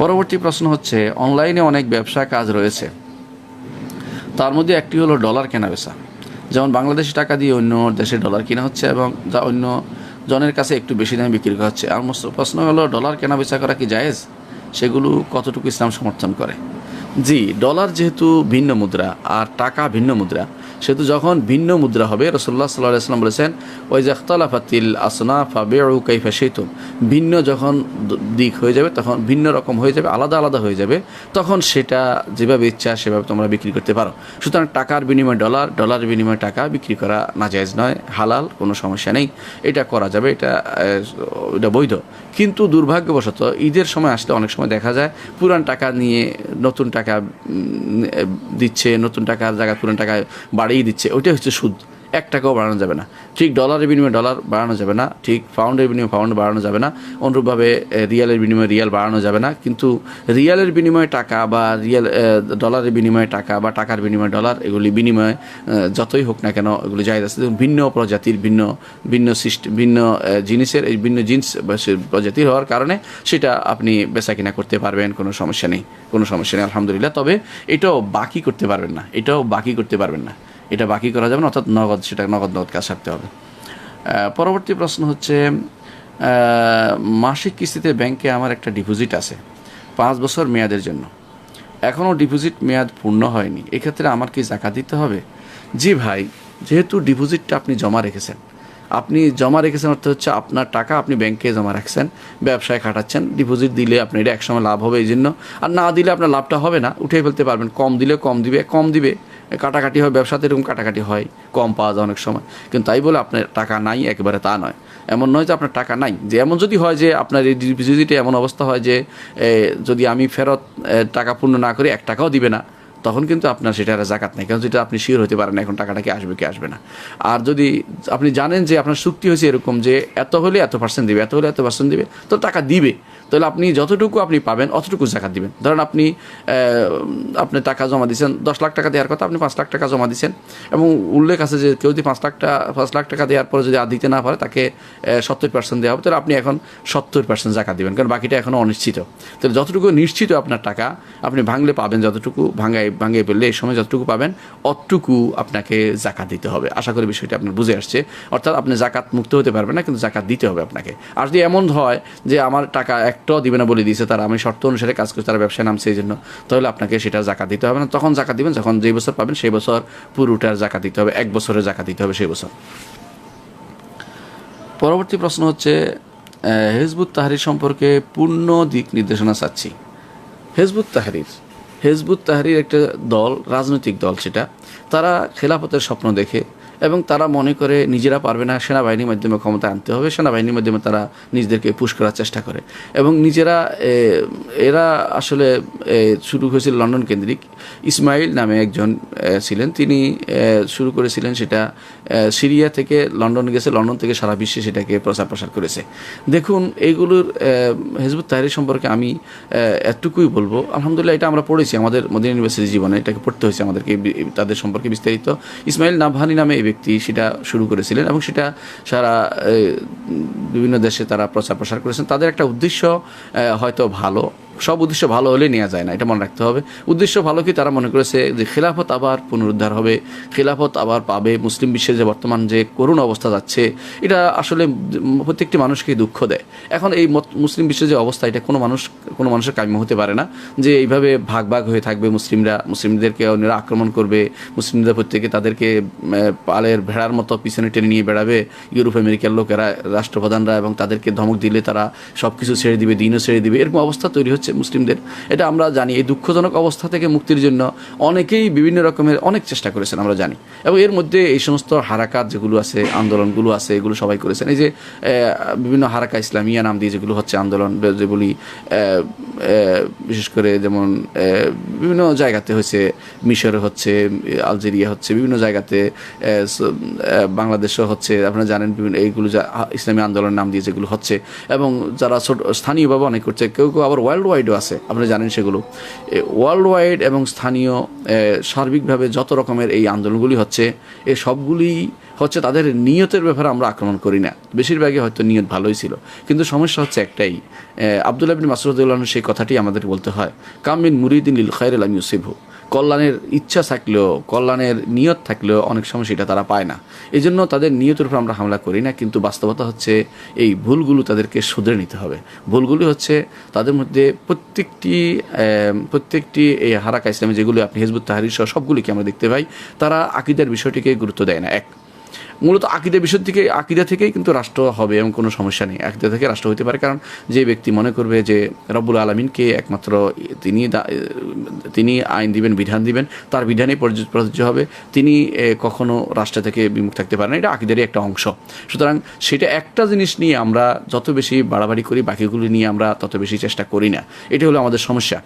পরবর্তী প্রশ্ন হচ্ছে, অনলাইনে অনেক ব্যবসা কাজ রয়েছে। তার মধ্যে একটি হলো ডলার কেনা বেচা যেমন বাংলাদেশি টাকা দিয়ে অন্য দেশে ডলার কেনা হচ্ছে এবং যা অন্য জনের কাছে একটু বেশি দামে বিক্রি করা হচ্ছে। আর প্রশ্ন হলো, ডলার কেনা বেচা করা কি জায়েজ? সেগুলো কতটুকু ইসলাম সমর্থন করে? জি, ডলার যেহেতু ভিন্ন মুদ্রা আর টাকা ভিন্ন মুদ্রা, সেহেতু যখন ভিন্ন মুদ্রা হবে রসল্লাহ সাল্লাহ সাল্লাম বলেছেন ওই যে আখতালাফাতিল আসনা ফাবেউ কাইফা সেইতুম ভিন্ন যখন দিক হয়ে যাবে, তখন ভিন্ন রকম হয়ে যাবে, আলাদা আলাদা হয়ে যাবে, তখন সেটা যেভাবে ইচ্ছা সেভাবে তোমরা বিক্রি করতে পারো। সুতরাং টাকার বিনিময়ে ডলার ডলার বিনিময়ে টাকা বিক্রি করা নাজায়জ নয়, হালাল, কোনো সমস্যা নেই, এটা করা যাবে, এটা এটা বৈধ। কিন্তু দুর্ভাগ্যবশত ঈদের সময় আসলে অনেক সময় দেখা যায়, পুরান টাকা নিয়ে নতুন টাকা দিচ্ছে নতুন টাকার জায়গা পুরান টাকা বাড়িয়ে দিচ্ছে ওইটাই হচ্ছে সুদ। এক টাকাও বাড়ানো যাবে না। ঠিক ডলারের বিনিময়ে ডলার বাড়ানো যাবে না, ঠিক পাউন্ডের বিনিময়ে পাউন্ড বাড়ানো যাবে না, অনুরূপভাবে রিয়ালের বিনিময়ে রিয়াল বাড়ানো যাবে না। কিন্তু রিয়ালের বিনিময়ে টাকা বা রিয়াল ডলারের বিনিময়ে টাকা বা টাকার বিনিময়ে ডলার এগুলি বিনিময়ে যতই হোক না কেন এগুলি জায়গা আছে। ভিন্ন প্রজাতির, ভিন্ন ভিন্ন সিস্টেম ভিন্ন জিনিসের, এই ভিন্ন জিনিস প্রজাতির হওয়ার কারণে সেটা আপনি বেচা কিনা করতে পারবেন, কোনো সমস্যা নেই, কোনো সমস্যা নেই, আলহামদুলিল্লাহ। তবে এটাও বাকি করতে পারবেন না, এটাও বাকি করতে পারবেন না। এটা বাকি করা যাবে না, অর্থাৎ নগদ, সেটা নগদ নগদ কাজ সারতে হবে। পরবর্তী প্রশ্ন হচ্ছে মাসিক কিস্তিতে ব্যাংকে আমার একটা ডিপোজিট আছে, পাঁচ বছর মেয়াদের জন্য। এখনও ডিপোজিট মেয়াদ পূর্ণ হয়নি, এক্ষেত্রে আমার কি জাকাত দিতে হবে? জি ভাই, যেহেতু ডিপোজিটটা আপনি জমা রেখেছেন, আপনি জমা রেখেছেন অর্থ হচ্ছে আপনার টাকা আপনি ব্যাংকে জমা রাখছেন, ব্যবসায় খাটাচ্ছেন, ডিপোজিট দিলে আপনার এটা একসময় লাভ হবে এই জন্য, আর না দিলে আপনার লাভটা হবে না উঠে ফেলতে পারবেন, কম দিলে কম দিবে কম দিবে। কাটাকাটি হয়, ব্যবসাতে এরকম কাটাকাটি হয়, কম পাওয়া যায় অনেক সময়। কিন্তু তাই বলে আপনার টাকা নাই, একেবারে তা নয়। এমন নয় যে আপনার টাকা নাই। যে এমন যদি হয় যে আপনার এই ডিপোজিটে এমন অবস্থা হয় যে যদি আমি ফেরত টাকা পূর্ণ না করি, এক টাকাও দিবে না। তখন কিন্তু আপনার সেটা আর জাকাত নেই, কারণ যেটা আপনি শিওর হতে পারেন এখন টাকাটা কি আসবে কি আসবে না। আর যদি আপনি জানেন যে আপনার চুক্তি হয়েছে এরকম যে এত হলে এত পার্সেন্ট দিবে, এত হলে এত পার্সেন্ট দিবে, তো টাকা দিবে। তাহলে আপনি যতটুকু আপনি পাবেন, অতটুকু জাকাত দিবেন। ধরেন আপনি আপনি টাকা জমা দিচ্ছেন দশ লাখ টাকা দেওয়ার কথা, আপনি পাঁচ লাখ টাকা জমা দিচ্ছেন এবং উল্লেখ আছে যে কেউ যদি পাঁচ লাখ টাকা পাঁচ লাখ টাকা দেওয়ার পরে যদি আর দিতে না পারে, তাকে সত্তর পার্সেন্ট দেওয়া হবে। তাহলে আপনি এখন সত্তর পার্সেন্ট জাকাত দিবেন, কারণ বাকিটা এখনও অনিশ্চিত। তাহলে যতটুকু নিশ্চিত আপনার টাকা, আপনি ভাঙলে পাবেন যতটুকু ভাঙাই ভাঙিয়ে ফেললে এই সময় যতটুকু পাবেন, অতটুকু আপনাকে জাকাত দিতে হবে। আশা করি বিষয়টি আপনার বুঝে আসছে। অর্থাৎ আপনি জাকাত মুক্ত হতে পারবেন না, কিন্তু জাকাত দিতে হবে আপনাকে। আর যদি এমন হয় যে আমার টাকা একটাও দিবে না বলে দিয়েছে, তারা আমি শর্ত অনুসারে কাজ করছি তারা ব্যবসায় নামছে এই জন্য তাহলে আপনাকে সেটা জাকাত দিতে হবে না। তখন জাকাত দিবেন, যখন যেই বছর পাবেন সেই বছর পুরোটার জাকাত দিতে হবে, এক বছরের জাকাত দিতে হবে সেই বছর। পরবর্তী প্রশ্ন হচ্ছে হেজবুত তাহারির সম্পর্কে পূর্ণ দিক নির্দেশনা চাচ্ছি। হেজবুত তাহারির হেজবুত তাহারির একটা দল রাজনৈতিক দল সেটা তারা খেলাফতের স্বপ্ন দেখে এবং তারা মনে করে নিজেরা পারবে না, সেনাবাহিনীর মাধ্যমে ক্ষমতা আনতে হবে, সেনাবাহিনীর মাধ্যমে তারা নিজেদেরকে পুশ করার চেষ্টা করে। এবং নিজেরা এরা আসলে শুরু হয়েছিল লন্ডন কেন্দ্রিক। ইসমাইল নামে একজন ছিলেন। তিনি শুরু করেছিলেন সেটা সিরিয়া থেকে লন্ডন গেছে, লন্ডন থেকে সারা বিশ্বে সেটাকে প্রচার প্রসার করেছে। দেখুন এইগুলোর হেজবুত তাহরির সম্পর্কে আমি এতটুকুই বলব। আলহামদুলিল্লাহ, এটা আমরা পড়েছি আমাদের মদিনা ইউনিভার্সিটি জীবনে, এটাকে পড়তে হয়েছে আমাদেরকে তাদের সম্পর্কে বিস্তারিত। ইসমাইল নাভানি নামে এই ব্যক্তি সেটা শুরু করেছিলেন এবং সেটা সারা বিভিন্ন দেশে তারা প্রচার প্রসার করেছেন। তাদের একটা উদ্দেশ্য হয়তো ভালো। সব উদ্দেশ্য ভালো হলে নেওয়া যায় না, এটা মনে রাখতে হবে। উদ্দেশ্য ভালো কি তারা মনে করেছে যে খেলাফত আবার পুনরুদ্ধার হবে, খেলাফত আবার পাবে, মুসলিম বিশ্বের যে বর্তমান যে করুণ অবস্থা যাচ্ছে, এটা আসলে প্রত্যেকটি মানুষকে দুঃখ দেয়। এখন এই মুসলিম বিশ্বের যে অবস্থা, এটা কোনো মানুষ কোনো মানুষের কাম্য হতে পারে না যে এইভাবে ভাগ ভাগ হয়ে থাকবে মুসলিমরা, মুসলিমদেরকে অন্যরা আক্রমণ করবে, মুসলিমদের প্রত্যেকে তাদেরকে পালের ভেড়ার মতো পিছনে টেনে নিয়ে বেড়াবে, ইউরোপ আমেরিকার লোকেরা, রাষ্ট্রপ্রধানরা এবং তাদেরকে ধমক দিলে তারা সব কিছু ছেড়ে দিবে, দিনও ছেড়ে দিবে, এরকম অবস্থা তৈরি হচ্ছে। মুসলিমদের। এটা আমরা জানি, এই দুঃখজনক অবস্থা থেকে মুক্তির জন্য অনেকেই বিভিন্ন রকমের অনেক চেষ্টা করেছেন, আমরা জানি। এবং এর মধ্যে এই সমস্ত হারাকাত যেগুলো আছে, আন্দোলনগুলো আছে, এগুলো সবাই করেছেন। এই যে বিভিন্ন হারাকা ইসলামিয়া নাম দিয়ে যেগুলো হচ্ছে আন্দোলন যেগুলি বিশেষ করে যেমন বিভিন্ন জায়গাতে হয়েছে, মিশরে হচ্ছে, আলজেরিয়া হচ্ছে, বিভিন্ন জায়গাতে বাংলাদেশও হচ্ছে, আপনারা জানেন বিভিন্ন, এইগুলো ইসলামী আন্দোলনের নাম দিয়ে যেগুলো হচ্ছে। এবং যারা ছোট, স্থানীয়ভাবে অনেক করছে, কেউ কেউ আবার ওয়ার্ল্ড ওয়াইড ওয়াইডও আছে, আপনারা জানেন সেগুলো। ওয়ার্ল্ড ওয়াইড এবং স্থানীয় সার্বিকভাবে যত রকমের এই আন্দোলনগুলি হচ্ছে, এ সবগুলি হচ্ছে তাদের নিয়তের ব্যাপারে আমরা আক্রমণ করি না। বেশিরভাগই হয়তো নিয়ত ভালোই ছিল। কিন্তু সমস্যা হচ্ছে একটাই আবদুল্লাহ বিন মাসরুদ্দৌল্লাহ সেই কথাটি আমাদের বলতে হয় কামিন মুরিদিন লিল খায়ের আলাম ইউসিফু কল্যাণের ইচ্ছা থাকলেও, কল্যাণের নিয়ত থাকলেও অনেক সময় সেটা তারা পায় না। এই জন্য তাদের নিয়তের উপর আমরা হামলা করি না, কিন্তু বাস্তবতা হচ্ছে এই ভুলগুলো তাদেরকে শুধরে নিতে হবে। ভুলগুলি হচ্ছে তাদের মধ্যে প্রত্যেকটি প্রত্যেকটি এই হারাকা ইসলামী যেগুলো আপনি হেজবুত তাহারির সহ সবগুলিকে আমরা দেখতে পাই, তারা আকিদার বিষয়টিকে গুরুত্ব দেয় না। এক মূলত আকিদা বিষয় থেকে আকিদা থেকেই কিন্তু রাষ্ট্র হবে এমন কোনো সমস্যা নেই। আকিদা থেকে রাষ্ট্র হতে পারে, কারণ যে ব্যক্তি মনে করবে যে রব্বুল আলমিনকে একমাত্র তিনি তিনি আইন দিবেন, বিধান দিবেন, তার বিধানেই প্রযোজ্য হবে। তিনি কখনো রাষ্ট্র থেকে বিমুখ থাকতে পারেন এটা আকিদারই একটা অংশ। সুতরাং সেটা একটা জিনিস নিয়ে আমরা যত বেশি বাড়াবাড়ি করি, বাকিগুলি নিয়ে আমরা তত বেশি চেষ্টা করি না। এটা হলো আমাদের সমস্যা।